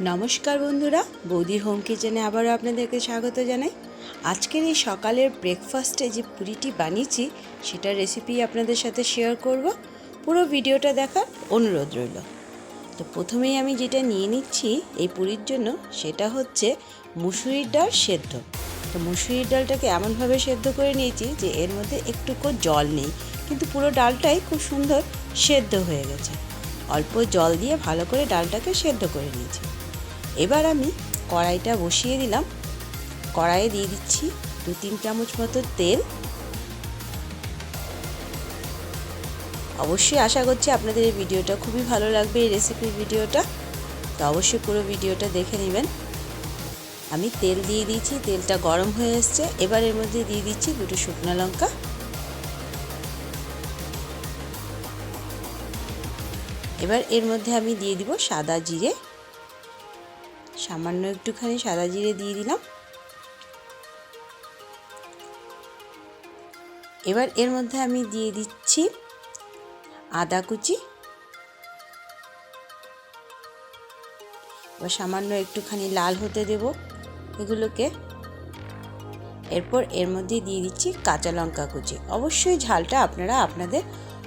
নমস্কার বন্ধুরা, বৌদির হোম কিচেনে আবারও আপনাদেরকে স্বাগত জানাই। আজকের এই সকালের ব্রেকফাস্টে যে পুরিটি বানিয়েছি, সেটার রেসিপি আপনাদের সাথে শেয়ার করব। পুরো ভিডিওটা দেখার অনুরোধ রইল। তো প্রথমেই আমি যেটা নিয়ে নিচ্ছি এই পুরীর জন্য, সেটা হচ্ছে মুসুরির ডাল সেদ্ধ। তো মুসুরির ডালটাকে এমনভাবে সেদ্ধ করে নিয়েছি যে এর মধ্যে একটুকু জল নেই, কিন্তু পুরো ডালটাই খুব সুন্দর সেদ্ধ হয়ে গেছে। অল্প জল দিয়ে ভালো করে ডালটাকে সেদ্ধ করে নিয়েছি। এবার আমি কড়াইটা বসিয়ে দিলাম। কড়াইয়ে দিয়ে দিচ্ছি দু তিন চামচ মতো তেল। অবশ্যই আশা করছি আপনাদের এই ভিডিওটা খুবই ভালো লাগবে, এই রেসিপির ভিডিওটা। তো অবশ্যই পুরো ভিডিওটা দেখে নেবেন। আমি তেল দিয়ে দিয়েছি, তেলটা গরম হয়ে এসছে। এবার এর মধ্যে দিয়ে দিচ্ছি দুটো শুকনো লঙ্কা। এবার এর মধ্যে আমি দিয়ে দিব সাদা জিরে। সামান্য একটুখানি সাদা জিরে দিয়ে দিলাম। এবার এর মধ্যে আমি দিয়ে দিচ্ছি আদা কুচি। এবার সামান্য একটুখানি লাল হতে দেব এগুলোকে। এরপর এর মধ্যে দিয়ে দিচ্ছি কাঁচা লঙ্কা কুচি। অবশ্যই ঝালটা আপনারা আপনাদের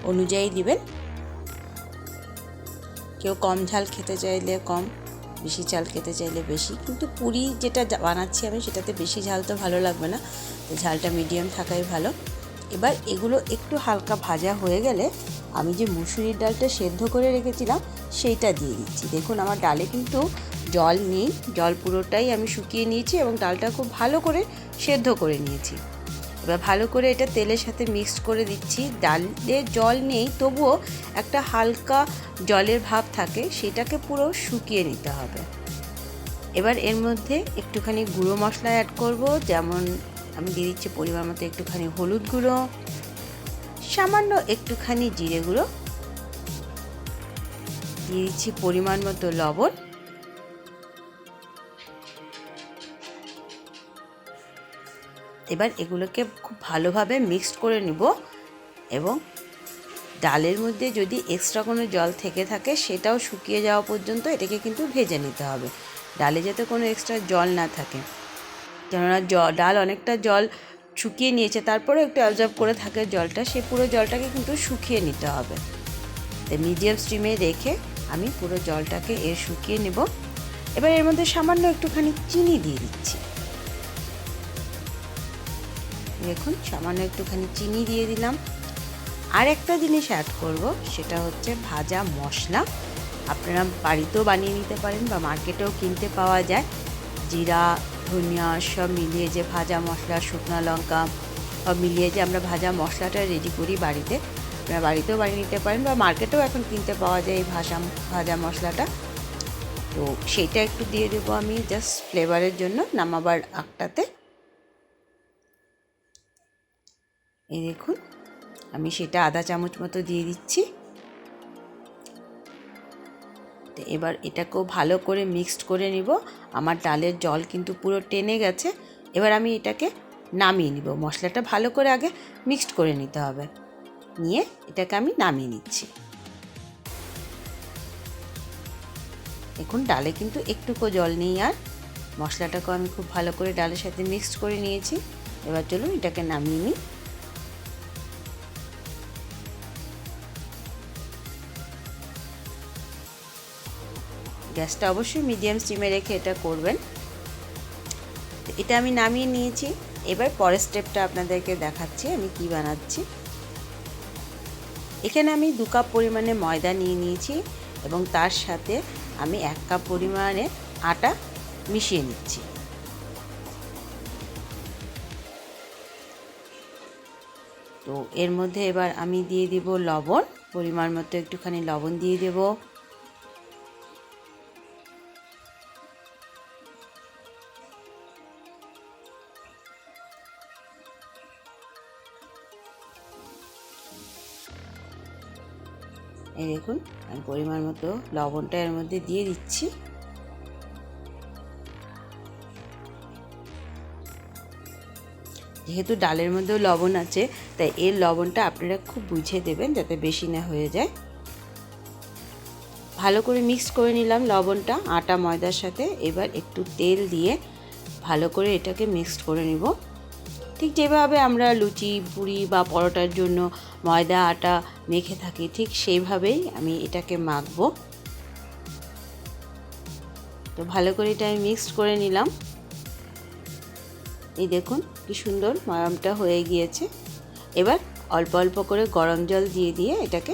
অনুযায়ী দিবেন। কেউ কম ঝাল খেতে চাইলে কম। বেশি ঝাল খেতে চাইলে বেশি। কিন্তু পুরি যেটা বানাচ্ছি আমি সেটাতে বেশি ঝাল তো ভালো লাগবে না। তো ঝালটা মিডিয়াম থাকাই ভালো। এবার এগুলো একটু হালকা ভাজা হয়ে গেলে আমি যে মুসুরির ডালটা সেদ্ধ করে রেখেছিলাম, সেইটা দিয়ে দিচ্ছি। দেখুন, আমার ডালে কিন্তু জল নেই। জল পুরোটাই আমি শুকিয়ে নিয়েছি এবং ডালটা খুব ভালো করে সেদ্ধ করে নিয়েছি। এবার ভালো করে এটা তেলের সাথে মিক্সড করে দিচ্ছি। ডালে জল নেই, তবুও একটা হালকা জলের ভাব থাকে, সেটাকে পুরো শুকিয়ে নিতে হবে। এবার এর মধ্যে একটুখানি গুঁড়ো মশলা অ্যাড করব, যেমন আমি দিয়ে দিচ্ছি পরিমাণ মতো একটুখানি হলুদ গুঁড়ো, সামান্য একটুখানি জিরে গুঁড়ো, দিয়ে দিচ্ছি পরিমাণ মতো লবণ। এবার এগুলোকে খুব ভালোভাবে মিক্সড করে নিব এবং ডালের মধ্যে যদি এক্সট্রা কোনো জল থেকে থাকে সেটাও শুকিয়ে যাওয়া পর্যন্ত এটাকে কিন্তু ভেজে নিতে হবে। ডালে যাতে কোনো এক্সট্রা জল না থাকে। কেননা ডাল অনেকটা জল শুকিয়ে নিয়েছে তারপরে একটু অবজার্ভ করে থাকে জলটা, সে পুরো জলটাকে কিন্তু শুকিয়ে নিতে হবে। মিডিয়াম স্টিমে রেখে আমি পুরো জলটাকে এর শুকিয়ে নেব। এবার এর মধ্যে সামান্য একটুখানি চিনি দিয়ে দিচ্ছি। দেখুন সামান্য একটুখানি চিনি দিয়ে দিলাম। আর একটা জিনিস অ্যাড করব, সেটা হচ্ছে ভাজা মশলা। আপনারা বাড়িতেও বানিয়ে নিতে পারেন বা মার্কেটেও কিনতে পাওয়া যায়। জিরা, ধনিয়া সব মিলিয়ে যে ভাজা মশলা, শুকনো লঙ্কা সব মিলিয়ে যে আমরা ভাজা মশলাটা রেডি করি বাড়িতে, আপনারা বাড়িতেও বানিয়ে নিতে পারেন বা মার্কেটেও এখন কিনতে পাওয়া যায় এই ভাজা ভাজা মশলাটা। তো সেইটা একটু দিয়ে দেবো আমি জাস্ট ফ্লেভারের জন্য, নামাবার আগটাতে এই দেখুন, আমি সেটা আধা চামচ মতো দিয়ে দিচ্ছি। তো এবার এটাকেও ভালো করে মিক্সড করে নিব। আমার ডালের জল কিন্তু পুরো টেনে গেছে। এবার আমি এটাকে নামিয়ে নিব। মশলাটা ভালো করে আগে মিক্সড করে নিতে হবে। নিয়ে এটাকে আমি নামিয়ে নিচ্ছি। দেখুন, ডালে কিন্তু একটুকু জল নেই আর। মশলাটাকেও আমি খুব ভালো করে ডালের সাথে মিক্সড করে নিয়েছি। এবার চলুন এটাকে নামিয়ে নিই। গ্যাসটা অবশ্যই মিডিয়াম স্টিমে রেখে এটা করবেন। এটা আমি নামিয়ে নিয়েছি। এবার পরের স্টেপটা আপনাদেরকে দেখাচ্ছি, আমি কি বানাচ্ছি। এখানে আমি দু কাপ পরিমাণে ময়দা নিয়ে নিয়েছি এবং তার সাথে আমি এক কাপ পরিমাণে আটা মিশিয়ে নিচ্ছি। তো এর মধ্যে এবার আমি দিয়ে দিব লবণ, পরিমাণ মতো একটুখানি লবণ দিয়ে দেবো। দেখুন আমি পরিমাণ মতো লবণটা এর মধ্যে দিয়ে দিচ্ছি। যেহেতু ডালের মধ্যেও লবণ আছে, তাই এর লবণটা আপনারা খুব বুঝে দেবেন যাতে বেশি না হয়ে যায়। ভালো করে মিক্স করে নিলাম লবণটা, আটা, ময়দার সাথে। এবার একটু তেল দিয়ে ভালো করে এটাকে মিক্সড করে নিব। ঠিক যেভাবে আমরা লুচি, পুরি বা পরোটার জন্য ময়দা, আটা মেখে থাকি, ঠিক সেইভাবেই আমি এটাকে মাখবো। তো ভালো করে এটা আমি মিক্সড করে নিলাম। এই দেখুন কি সুন্দর ময়ামটা হয়ে গিয়েছে। এবার অল্প অল্প করে গরম জল দিয়ে দিয়ে এটাকে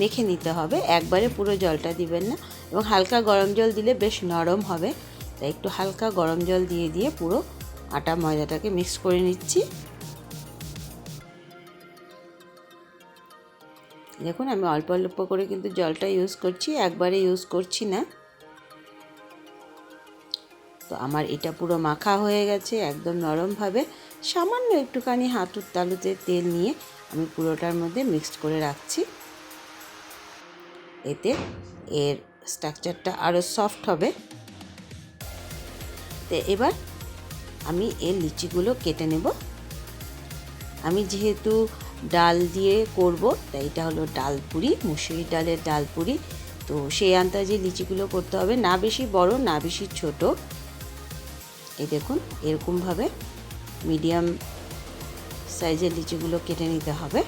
মেখে নিতে হবে। একবারে পুরো জলটা দিবেন না এবং হালকা গরম জল দিলে বেশ নরম হবে। তাই একটু হালকা গরম জল দিয়ে দিয়ে পুরো আটা ময়দাটাকে মিক্স করে নিচ্ছি। দেখুন, আমি অল্প অল্প করে কিন্তু জলটা ইউজ করছি, একবারে ইউজ করছি না। তো আমার এটা পুরো মাখা হয়ে গেছে, একদম নরমভাবে সামান্য একটুখানি হাঁটুর তালুতে তেল নিয়ে আমি পুরোটার মধ্যে মিক্সড করে রাখছি। এতে এর স্ট্রাকচারটা আরও সফট হবে। তো এবার আমি এর লিচিগুলো কেটে নেব। আমি যেহেতু ডাল দিয়ে করব, তাই এটা হলো ডাল পুরি, মুসুরি ডালের ডাল পুরি। তো সেই আন্দাজে লিচিগুলো করতে হবে, না বেশি বড়, না বেশি ছোট। এই দেখুন, এরকমভাবে মিডিয়াম সাইজের লিচিগুলো কেটে নিতে হবে।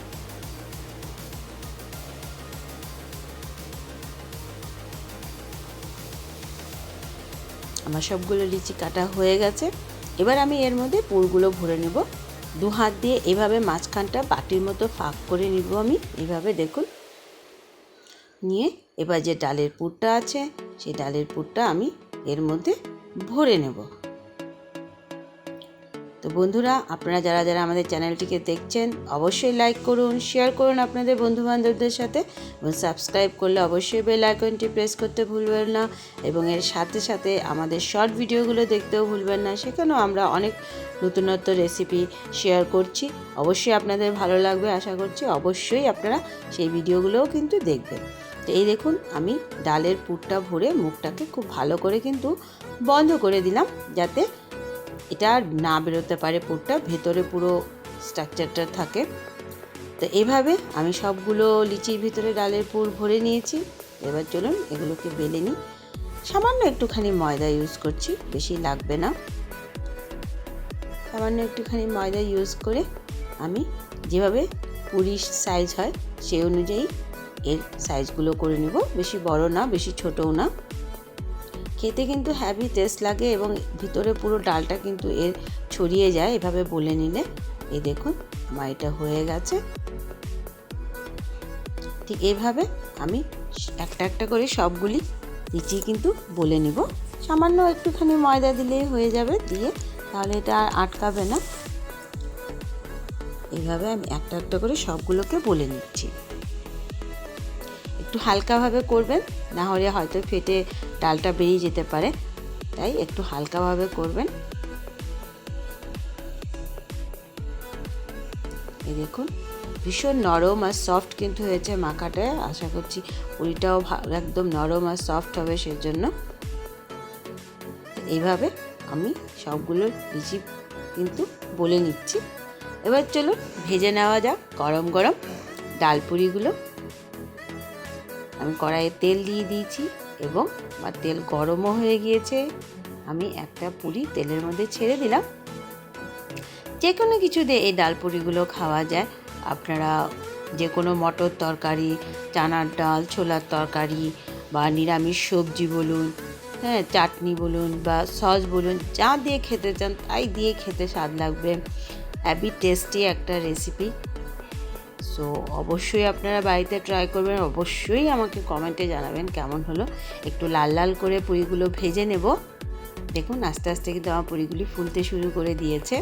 আমার সবগুলো লিচি কাটা হয়ে গেছে। এবার আমি এর মধ্যে পুরগুলো ভরে নেব। দু হাত দিয়ে এভাবে মাঝখানটা বাটির মতো ফাঁক করে নিব আমি। এভাবে দেখুন। নিয়ে এবার যে ডালের পুরটা আছে সেই ডালের পুরটা আমি এর মধ্যে ভরে নেব। তো বন্ধুরা, আপনারা যারা যারা আমাদের চ্যানেলটিকে দেখছেন, অবশ্যই লাইক করুন শেয়ার করুন আপনাদের বন্ধুবান্ধবদের সাথে এবং সাবস্ক্রাইব করলে অবশ্যই বেল আইকনটি প্রেস করতে ভুলবেন না এবং এর সাথে সাথে আমাদের শর্ট ভিডিওগুলো দেখতেও ভুলবেন না। সেখানেও আমরা অনেক নতুনত্ব রেসিপি শেয়ার করছি। অবশ্যই আপনাদের ভালো লাগবে, আশা করছি অবশ্যই আপনারা সেই ভিডিওগুলোও কিন্তু দেখবেন। তো এই দেখুন, আমি ডালের পুরটা ভরে মুখটাকে খুব ভালো করে কিন্তু বন্ধ করে দিলাম যাতে এটা না বেরোতে পারে পুরটা, ভেতরে পুরো স্ট্রাকচারটা থাকে। তো এভাবে আমি সবগুলো লিচির ভিতরে ডালের পুর ভরে নিয়েছি। এবার চলুন এগুলোকে বেলে নিই। সামান্য একটুখানি ময়দা ইউজ করছি, বেশি লাগবে না। সামান্য একটুখানি ময়দা ইউজ করে আমি যেভাবে পুরি সাইজ হয় সেই অনুযায়ী এর সাইজগুলো করে নিব। বেশি বড় না, বেশি ছোটও না। খেতে কিন্তু হ্যাভি টেস্ট লাগে এবং ভিতরে পুরো ডালটা কিন্তু এর ছড়িয়ে যায়, এভাবে বলে নিলে। এই দেখুন আমার এটা হয়ে গেছে। ঠিক এভাবে আমি একটা একটা করে সবগুলি লিচি কিন্তু বলে নিব। সামান্য একটুখানি ময়দা দিলেই হয়ে যাবে, দিয়ে তাহলে এটা আর আটকাবে না। এইভাবে আমি একটা একটা করে সবগুলোকে বলে নিচ্ছি। একটু হালকাভাবে করবেন না হলে হয়তো ফেটে ডালটা বেরিয়ে যেতে পারে। তাই একটু হালকাভাবে করবেন। এই দেখুন, ভীষণ নরম আর সফট কিন্তু হয়েছে মাখাটা। আশা করছি পুরিটাও একদম নরম আর সফট হবে সেজন্য। এইভাবে আমি সবগুলো লিচি কিন্তু বলে নিচ্ছি। এবার চলুন, ভেজে নেওয়া যাক গরম গরম ডাল পুরিগুলো। আমি কড়াইয়ে তেল দিয়ে দিয়েছি এবং আমার তেল গরমও হয়ে গিয়েছে। আমি একটা পুরি তেলের মধ্যে ছেড়ে দিলাম। যে কোনো কিছু দিয়ে এই ডাল পুরিগুলো খাওয়া যায়। আপনারা যে কোনো মটর তরকারি, চানার ডাল, ছোলার তরকারি বা নিরামিষ সবজি বলুন হ্যাঁ চাটনি বলুন বা সস বলুন, যা দিয়ে খেতে চান তাই দিয়ে খেতে স্বাদ লাগবে। হ্যাভি টেস্টি একটা রেসিপি সো অবশ্যই আপনারা বাড়িতে ট্রাই করবেন। অবশ্যই আমাকে কমেন্টে জানাবেন কেমন হলো। একটু লাল লাল করে পুরিগুলো ভেজে নেব। দেখুন, আস্তে আস্তে কিন্তু আমার পুরিগুলি ফুলতে শুরু করে দিয়েছে।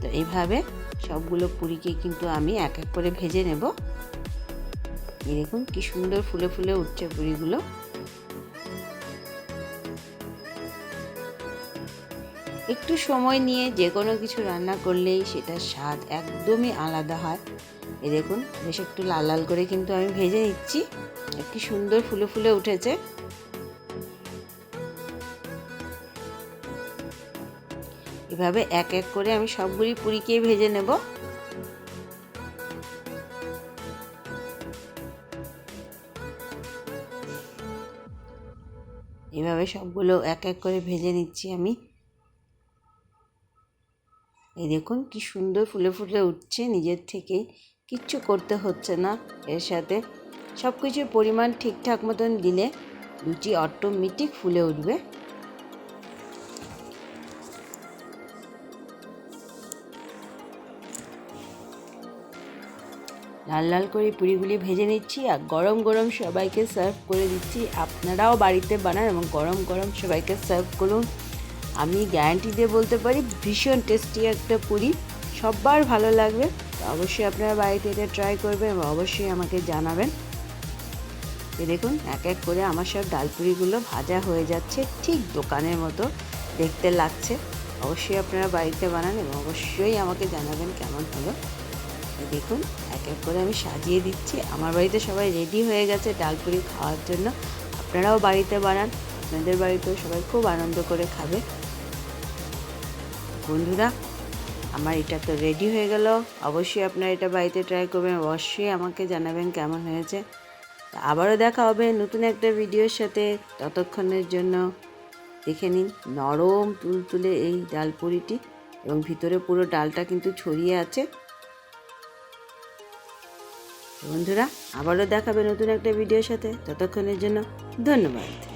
তো এইভাবে সবগুলো পুরিকে কিন্তু আমি এক এক করে ভেজে নেব। এই দেখুন, কি সুন্দর ফুলে ফুলে উঠছে পুরিগুলো। একটু সময় নিয়ে যে কোনো কিছু রান্না করলেই সেটার স্বাদ একদমই আলাদা হয়। এ দেখুন, বেশ একটু লাল লাল করে কিন্তু আমি ভেজে নিচ্ছি। একটি সুন্দর ফুলে ফুলে উঠেছে। এভাবে এক এক করে আমি সবগুলি পুরিকে ভেজে নেব। এভাবে সবগুলো এক এক করে ভেজে নিচ্ছি আমি। এই দেখুন কি সুন্দর ফুলে ফুলে উঠছে, নিজের থেকেই কিচ্ছু করতে হচ্ছে না এর সাথে। সব কিছুর পরিমাণ ঠিকঠাক মতন দিলে লুচি অটোমেটিক ফুলে উঠবে। লাল লাল করে পুরিগুলি ভেজে নিচ্ছি আর গরম গরম সবাইকে সার্ভ করে দিচ্ছি। আপনারাও বাড়িতে বানান এবং গরম গরম সবাইকে সার্ভ করুন। আমি গ্যারান্টি দিয়ে বলতে পারি, ভীষণ টেস্টি একটা পুরি। সবার ভালো লাগবে। অবশ্যই আপনারা বাড়িতে এটা ট্রাই করবেন এবং অবশ্যই আমাকে জানাবেন। এ দেখুন, এক এক করে আমার সব ডালপুরিগুলো ভাজা হয়ে যাচ্ছে, ঠিক দোকানের মতো দেখতে লাগছে। অবশ্যই আপনারা বাড়িতে বানান এবং অবশ্যই আমাকে জানাবেন কেমন হলো। দেখুন, এক এক করে আমি সাজিয়ে দিচ্ছি। আমার বাড়িতে সবাই রেডি হয়ে গেছে ডালপুরি খাওয়ার জন্য। আপনারাও বাড়িতে বানান। আপনাদের বাড়িতেও সবাই খুব আনন্দ করে খাবে। বন্ধুরা, আমার এটা তো রেডি হয়ে গেল। অবশ্যই আপনারা এটা বাড়িতে ট্রাই করবেন, অবশ্যই আমাকে জানাবেন কেমন হয়েছে। আবারও দেখা হবে নতুন একটা ভিডিওর সাথে। ততক্ষণের জন্য দেখে নিন নরম তুলতুলে এই ডালপুরিটি এবং ভিতরে পুরো ডালটা কিন্তু ছড়িয়ে আছে। বন্ধুরা, আবারও দেখাবে নতুন একটা ভিডিওর সাথে। ততক্ষণের জন্য ধন্যবাদ।